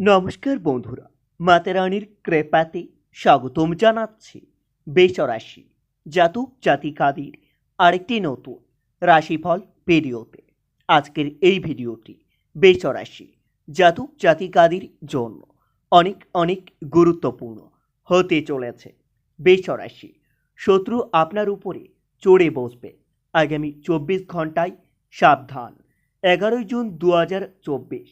নমস্কার বন্ধুরা মাতারানির কৃপাতে স্বাগতম জানাচ্ছি বেসরাশি জাতক জাতিকাদের আরেকটি নতুন রাশিফল ভিডিওতে। আজকের এই ভিডিওটি বেসরাশি জাতক জাতিকাদের জন্য অনেক অনেক গুরুত্বপূর্ণ হতে চলেছে। বেসরাশি শত্রু আপনার উপরে চড়ে বসবে। আগামী চব্বিশ ঘন্টায় সাবধান। এগারোই জুন দু হাজার চব্বিশ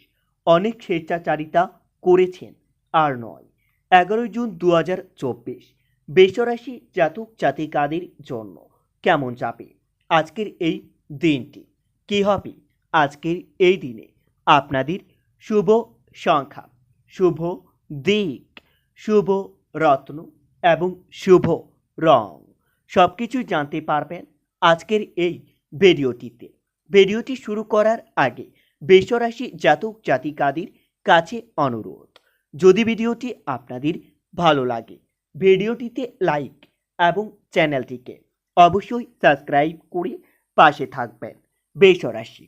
অনেক স্বেচ্ছাচারিতা করেছেন আর নয়। এগারোই জুন দু হাজার চব্বিশ বেসরাশি জাতক জাতিকাদের জন্য কেমন যাবে? আজকের এই দিনটি কী হবে? আজকের এই দিনে আপনাদের শুভ সংখ্যা, শুভ দিক, শুভ রত্ন এবং শুভ রং সব কিছু জানতে পারবেন আজকের এই ভিডিওটিতে। ভিডিওটি শুরু করার আগে বেসরাশি জাতক জাতিকাদের কাছে অনুরোধ। যদি ভিডিওটি আপনাদের ভালো লাগে, ভিডিওটিতে লাইক এবং চ্যানেলটিকে অবশ্যই সাবস্ক্রাইব করে পাশে থাকবেন। বেসরাশি,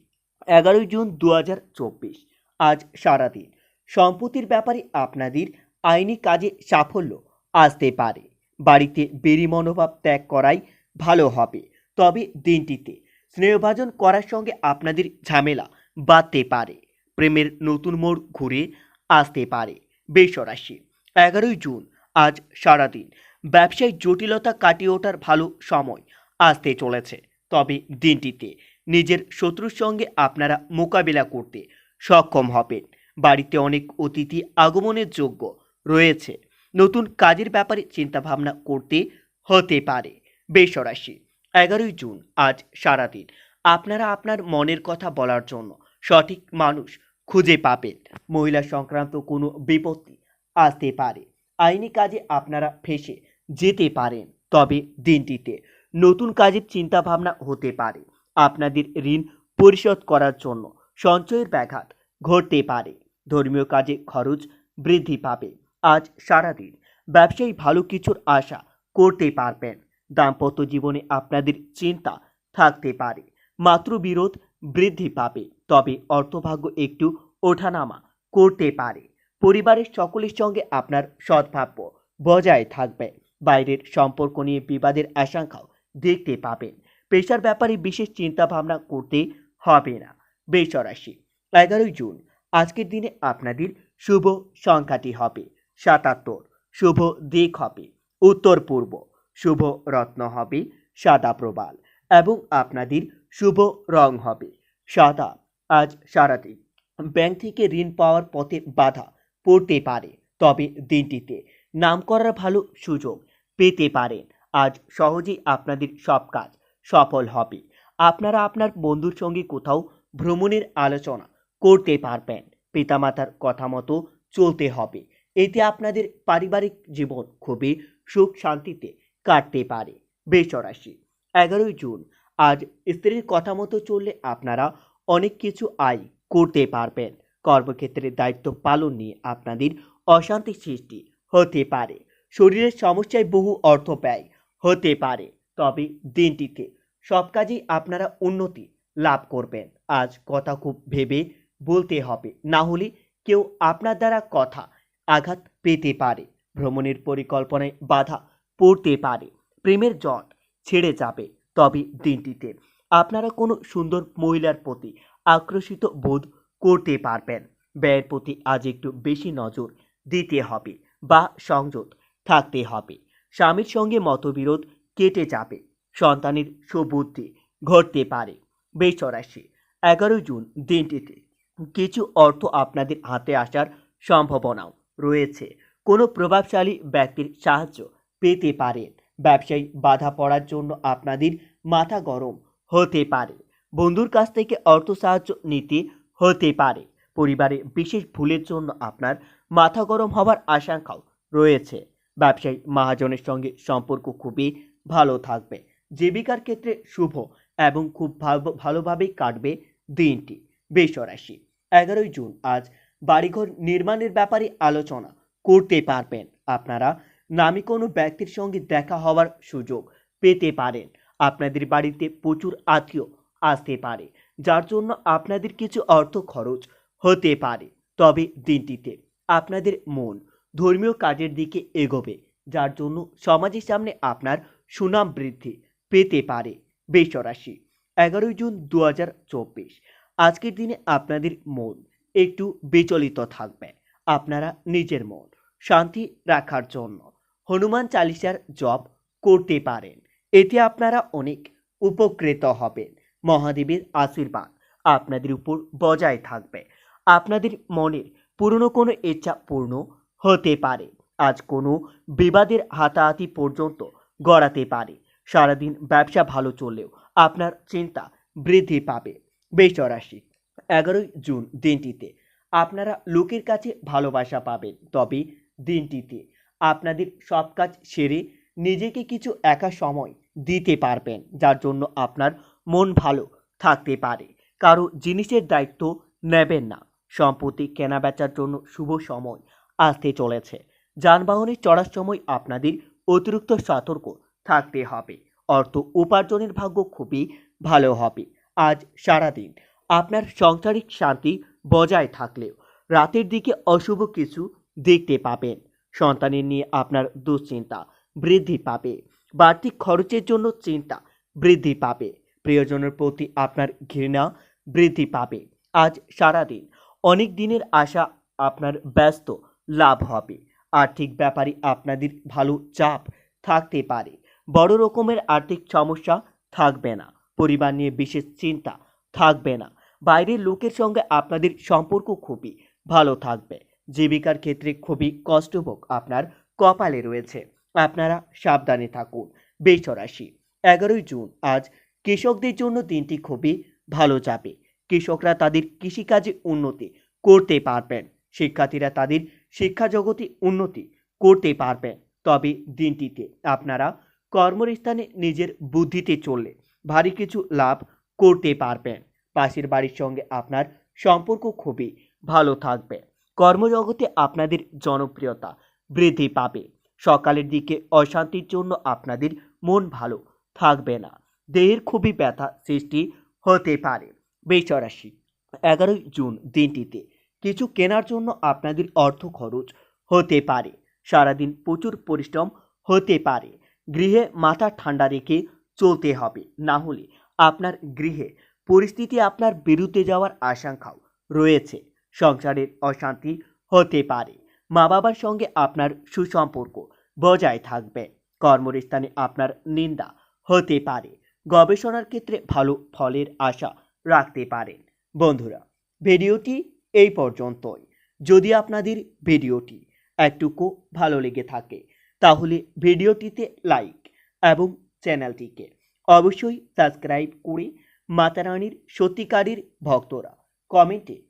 এগারোই জুন দু হাজার চব্বিশ, আজ সারাদিন। সম্পত্তির ব্যাপারে আপনাদের আইনি কাজে সাফল্য আসতে পারে। বাড়িতে বেরি মনোভাব ত্যাগ করাই ভালো হবে। তবে দিনটিতে স্নেহভাজন করার সঙ্গে আপনাদের ঝামেলা বাড়তে পারে। প্রেমের নতুন মোড় ঘুরে আসতে পারে বেসরাশি এগারোই জুন, আজ সারাদিন। ব্যবসায় জটিলতা কাটিয়ে ওঠার ভালো সময় আসতে চলেছে। তবে দিনটিতে নিজের শত্রুর সঙ্গে আপনারা মোকাবিলা করতে সক্ষম হবেন। বাড়িতে অনেক অতিথি আগমনের যোগ্য রয়েছে। নতুন কাজের ব্যাপারে চিন্তাভাবনা করতে হতে পারে বেসরাশি এগারোই জুন, আজ সারাদিন। আপনারা আপনার মনের কথা বলার জন্য সঠিক মানুষ খুঁজে পাবেন। মহিলা সংক্রান্ত কোনো বিপত্তি আসতে পারে। আইনি কাজে আপনারা ফেসে যেতে পারেন। তবে দিনটিতে নতুন কাজের চিন্তাভাবনা হতে পারে। আপনাদের ঋণ পরিশোধ করার জন্য সঞ্চয়ের ব্যাঘাত ঘটতে পারে। ধর্মীয় কাজে খরচ বৃদ্ধি পাবে। আজ সারাদিন ব্যবসায়ী ভালো কিছুর আশা করতে পারবেন। দাম্পত্য জীবনে আপনাদের চিন্তা থাকতে পারে। মাতৃবিরোধ বৃদ্ধি পাবে। তবে অর্থভাগ্য একটু ওঠানামা করতে পারে। পরিবারের সকলের সঙ্গে আপনার সদ্ভাব্য বজায় থাকবে। বাইরের সম্পর্ক নিয়ে বিবাদের আশঙ্কাও দেখতে পাবেন। পেশার ব্যাপারে বিশেষ চিন্তা ভাবনা করতে হবে না। বেসরাশি, এগারোই জুন, আজকের দিনে আপনাদের শুভ সংখ্যাটি হবে। সাতাত্তর, শুভ দিক হবে। উত্তর পূর্ব শুভ রত্ন হবে। সাদা প্রবাল এবং আপনাদের শুভ রং হবে। সাদা, আজ সারাদিন। ব্যাংক থেকে ঋণ পাওয়ার পথে বাধা পড়তে পারে, তবে দিনটিতে নাম করার ভালো সুযোগ পেতে পারেন। আজ সহজেই আপনাদের সব কাজ সফল হবে। আপনারা আপনার বন্ধুর সঙ্গে কোথাও ভ্রমণের আলোচনা করতে পারবেন। পিতামাতার কথা মতো চলতে হবে। এতে আপনাদের পারিবারিক জীবন খুবই সুখ শান্তিতে কাটতে পারে। বেসরাশি এগারোই জুন। আজ স্ত্রীর কথা মতো চললে আপনারা অনেক কিছু আয় করতে পারবেন। কর্মক্ষেত্রের দায়িত্ব পালন নিয়ে আপনাদের অশান্তি সৃষ্টি হতে পারে। শরীরের সমস্যায় বহু অর্থ ব্যয় হতে পারে। তবে দিনটিতে সব কাজেই আপনারা উন্নতি লাভ করবেন। আজ কথা খুব ভেবে বলতে হবে, না হলে কেউ আপনার দ্বারা কথা আঘাত পেতে পারে। ভ্রমণের পরিকল্পনায় বাধা পড়তে পারে। প্রেমের জট ছেড়ে যাবে। তবে দিনটিতে আপনারা কোনো সুন্দর মহিলার প্রতি আকর্ষিত বোধ করতে পারবেন। ব্যয়ের প্রতি আজ একটু বেশি নজর দিতে হবে বা সংযত থাকতে হবে। স্বামীর সঙ্গে মতবিরোধ কেটে যাবে। সন্তানের সুবুদ্ধি ঘটতে পারে। বেচরাশি, এগারো জুন দিনটিতে কিছু অর্থ আপনাদের হাতে আসার সম্ভাবনাও রয়েছে। কোনো প্রভাবশালী ব্যক্তির সাহায্য পেতে পারেন ব্যবসায়ী বাধা পড়ার জন্য আপনাদের মাথা গরম হতে পারে। বন্ধুর কাছ থেকে অর্থ সাহায্য নিতে হতে পারে। পরিবারে বিশেষ ভুলের জন্য আপনার মাথা গরম হওয়ার আশঙ্কাও রয়েছে। ব্যবসায়ী মহাজনের সঙ্গে সম্পর্ক খুবই ভালো থাকবে। জীবিকার ক্ষেত্রে শুভ এবং খুব ভালো- ভালোভাবেই কাটবে দিনটি। বেসরাশি এগারোই জুন আজ বাড়িঘর নির্মাণের ব্যাপারে আলোচনা করতে পারবেন। আপনারা নামী কোনো ব্যক্তির সঙ্গে দেখা হওয়ার সুযোগ পেতে পারেন। আপনাদের বাড়িতে প্রচুর আত্মীয় আসতে পারে, যার জন্য আপনাদের কিছু অর্থ খরচ হতে পারে। তবে দিনটিতে আপনাদের মন ধর্মীয় কাজের দিকে এগোবে, যার জন্য সমাজের সামনে আপনার সুনাম বৃদ্ধি পেতে পারে। বেসরাশি এগারোই জুন দু হাজার চব্বিশ। আজকের দিনে আপনাদের মন একটু বিচলিত থাকবে। আপনারা নিজের মন শান্তি রাখার জন্য। হনুমান চালিসার জপ করতে পারেন। এতে আপনারা অনেক উপকৃত হবেন। মহাদেবের আশীর্বাদ আপনাদের উপর বজায় থাকবে। আপনাদের মনের পুরনো কোনো ইচ্ছা পূর্ণ হতে পারে। আজ কোনো বিবাদের হাতাহাতি পর্যন্ত গড়াতে পারে। সারাদিন ব্যবসা ভালো চললেও আপনার চিন্তা বৃদ্ধি পাবে। বেসরাশি এগারোই জুন দিনটিতে আপনারা লোকের কাছে ভালোবাসা পাবেন। তবে দিনটিতে আপনাদের সব কাজ সেরে নিজেকে কিছু একা সময় দিতে পারবেন, যার জন্য আপনার মন ভালো থাকতে পারে। কারও জিনিসের দায়িত্ব নেবেন না। সম্পত্তি কেনা বেচার জন্য শুভ সময় আসতে চলেছে। যানবাহনে চড়ার সময় আপনাদের অতিরিক্ত সতর্ক থাকতে হবে। অর্থ উপার্জনের ভাগ্য খুবই ভালো হবে। আজ সারাদিন আপনার সংসারিক শান্তি বজায় থাকলেও রাতের দিকে অশুভ কিছু দেখতে পাবেন। সন্তানের নিয়ে আপনার দুশ্চিন্তা বৃদ্ধি পাবে। বাড়তি খরচের জন্য চিন্তা বৃদ্ধি পাবে। প্রিয়জনের প্রতি আপনার ঘৃণা বৃদ্ধি পাবে। আজ সারাদিন অনেক দিনের আশা আপনার ব্যস্ত লাভ হবে। আর্থিক ব্যাপারে আপনাদের ভালো চাপ থাকতে পারে। বড় রকমের আর্থিক সমস্যা থাকবে না। পরিবার নিয়ে বিশেষ চিন্তা থাকবে না। বাইরের লোকের সঙ্গে আপনাদের সম্পর্ক খুবই ভালো থাকবে। জীবিকার ক্ষেত্রে খুবই কষ্টভোগ আপনার কপালে রয়েছে। আপনারা সাবধানে থাকুন। বেসরাশি এগারোই জুন, আজ কৃষকদের জন্য দিনটি খুবই ভালো যাবে। কৃষকরা তাদের কৃষিকাজে উন্নতি করতে পারবেন। শিক্ষার্থীরা তাদের শিক্ষা জগতে উন্নতি করতে পারবেন। তবে দিনটিতে আপনারা কর্মস্থানে নিজের বুদ্ধিতে চললে ভারী কিছু লাভ করতে পারবেন। পাশের বাড়ির সঙ্গে আপনার সম্পর্ক খুবই ভালো থাকবে। কর্মজগতে আপনাদের জনপ্রিয়তা বৃদ্ধি পাবে। সকালের দিকে অশান্তির জন্য আপনাদের মন ভালো থাকবে না। দেহের খুবই ব্যথা সৃষ্টি হতে পারে। বেচরাশি এগারোই জুন দিনটিতে কিছু কেনার জন্য আপনাদের অর্থ খরচ হতে পারে। সারাদিন প্রচুর পরিশ্রম হতে পারে। গৃহে মাথা ঠান্ডা রেখে চলতে হবে। না হলে আপনার গৃহে পরিস্থিতি আপনার বিরুদ্ধে যাওয়ার আশঙ্কাও রয়েছে। সংসারের অশান্তি হতে পারে। মা বাবার সঙ্গে আপনার সুসম্পর্ক বজায় থাকবে। কর্মস্থানে আপনার নিন্দা হতে পারে। গবেষণার ক্ষেত্রে ভালো ফলের আশা রাখতে পারেন। বন্ধুরা, ভিডিওটি এই পর্যন্তই। যদি আপনাদের ভিডিওটি একটুকু ভালো লেগে থাকে, তাহলে ভিডিওটিতে লাইক এবং চ্যানেলটিকে অবশ্যই সাবস্ক্রাইব করে মাতারানির সত্যিকারের ভক্তরা কমেন্টে